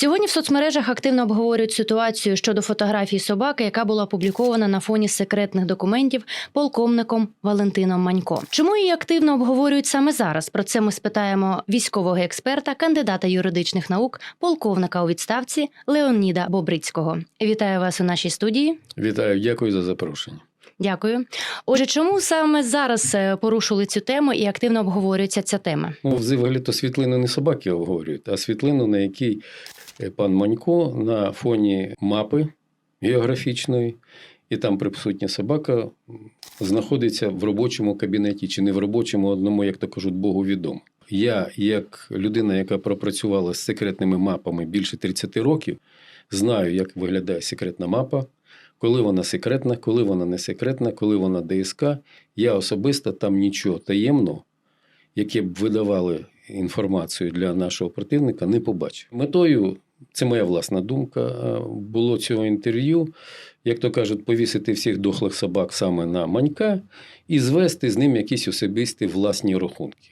Сьогодні в соцмережах активно обговорюють ситуацію щодо фотографії собаки, яка була опублікована на фоні секретних документів полковником Валентином Манько. Чому її активно обговорюють саме зараз? Про це ми спитаємо військового експерта, кандидата юридичних наук, полковника у відставці Леоніда Бобрицького. Вітаю вас у нашій студії. Вітаю, дякую за запрошення. Дякую. Отже, чому саме зараз е, порушили цю тему і активно обговорюється ця тема? Ну, взагалі то світлину не собаки обговорюють, а світлину, на якій пан Манько на фоні мапи географічної, і там присутня собака знаходиться в робочому кабінеті чи не в робочому, одному, як то кажуть, Богу відомо. Я, як людина, яка пропрацювала з секретними мапами більше 30 років, знаю, як виглядає секретна мапа, коли вона секретна, коли вона не секретна, коли вона ДСК. Я особисто там нічого таємного, яке б видавали інформацію для нашого противника, не побачив. Метою, це моя власна думка, е, було цього інтерв'ю, як то кажуть, повісити всіх дохлих собак саме на манька і звести з ним якісь особисті власні рахунки.